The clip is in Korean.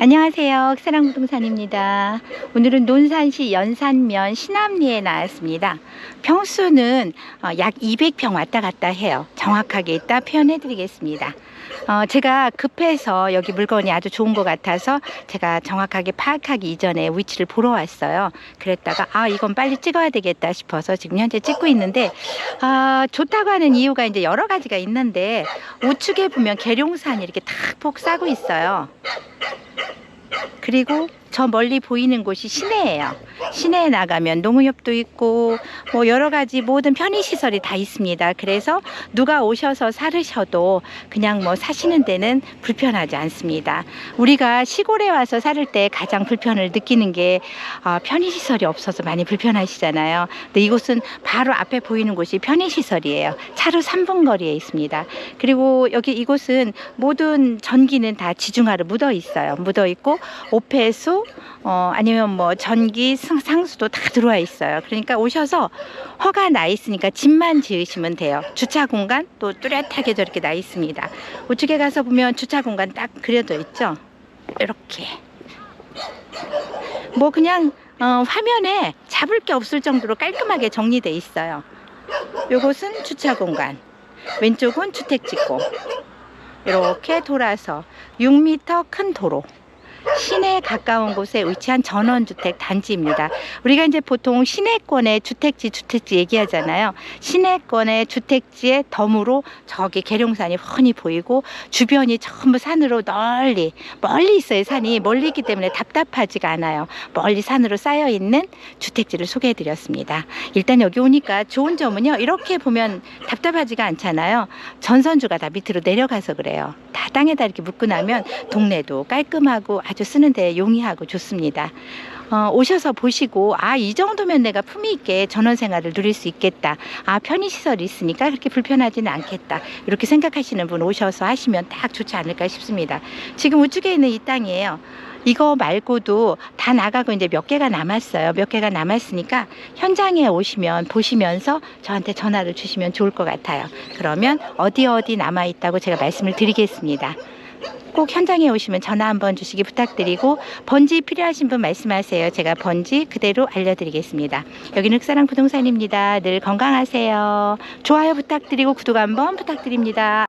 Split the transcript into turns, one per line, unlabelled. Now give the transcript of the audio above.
안녕하세요. 사랑부동산입니다. 오늘은 논산시 연산면 신암리에 나왔습니다. 평수는 어, 약 200평 왔다 갔다 해요. 정확하게 이따 표현해 드리겠습니다. 어, 제가 급해서 여기 물건이 아주 좋은 것 같아서 제가 정확하게 파악하기 이전에 위치를 보러 왔어요. 그랬다가 아 이건 빨리 찍어야 되겠다 싶어서 지금 현재 찍고 있는데 아, 좋다고 하는 이유가 이제 여러 가지가 있는데 우측에 보면 계룡산이 이렇게 탁 폭 싸고 있어요. Stop! 그리고 저 멀리 보이는 곳이 시내예요. 시내에 나가면 농협도 있고 뭐 여러 가지 모든 편의 시설이 다 있습니다. 그래서 누가 오셔서 살으셔도 그냥 뭐 사시는 데는 불편하지 않습니다. 우리가 시골에 와서 살을 때 가장 불편을 느끼는 게 아, 편의 시설이 없어서 많이 불편하시잖아요. 근데 이곳은 바로 앞에 보이는 곳이 편의 시설이에요. 차로 3분 거리에 있습니다. 그리고 여기 이곳은 모든 전기는 다 지중하로 묻어 있어요. 묻어 있고 오폐수 어, 아니면 뭐 전기 상- 상수도 다 들어와 있어요. 그러니까 오셔서 허가 나 있으니까 집만 지으시면 돼요. 주차 공간 또 뚜렷하게 저렇게 나 있습니다. 우측에 가서 보면 주차 공간 딱 그려져 있죠. 이렇게 뭐 그냥 어, 화면에 잡을 게 없을 정도로 깔끔하게 정리돼 있어요. 요곳은 주차 공간, 왼쪽은 주택 짓고 이렇게 돌아서 6m 큰 도로. 시내에 가까운 곳에 위치한 전원주택 단지입니다. 우리가 이제 보통 시내권의 주택지, 주택지 얘기하잖아요. 시내권의 주택지의 덤으로 저기 계룡산이 훤히 보이고 주변이 전부 산으로 널리 멀리 있어요. 산이 멀리 있기 때문에 답답하지가 않아요. 멀리 산으로 쌓여 있는 주택지를 소개해 드렸습니다. 일단 여기 오니까 좋은 점은요. 이렇게 보면 답답하지가 않잖아요. 전선주가 다 밑으로 내려가서 그래요. 다 땅에다 이렇게 묻고 나면 동네도 깔끔하고 아주 쓰는데 용이하고 좋습니다. 어, 오셔서 보시고 아 이 정도면 내가 품위 있게 전원 생활을 누릴 수 있겠다. 아 편의 시설이 있으니까 그렇게 불편하지는 않겠다. 이렇게 생각하시는 분 오셔서 하시면 딱 좋지 않을까 싶습니다. 지금 우측에 있는 이 땅이에요. 이거 말고도 다 나가고 이제 몇 개가 남았어요. 몇 개가 남았으니까 현장에 오시면 보시면서 저한테 전화를 주시면 좋을 것 같아요. 그러면 어디 어디 남아 있다고 제가 말씀을 드리겠습니다. 꼭 현장에 오시면 전화 한번 주시기 부탁드리고 번지 필요하신 분 말씀하세요. 제가 번지 그대로 알려드리겠습니다. 여기는 흑사랑 부동산입니다. 늘 건강하세요. 좋아요 부탁드리고 구독 한번 부탁드립니다.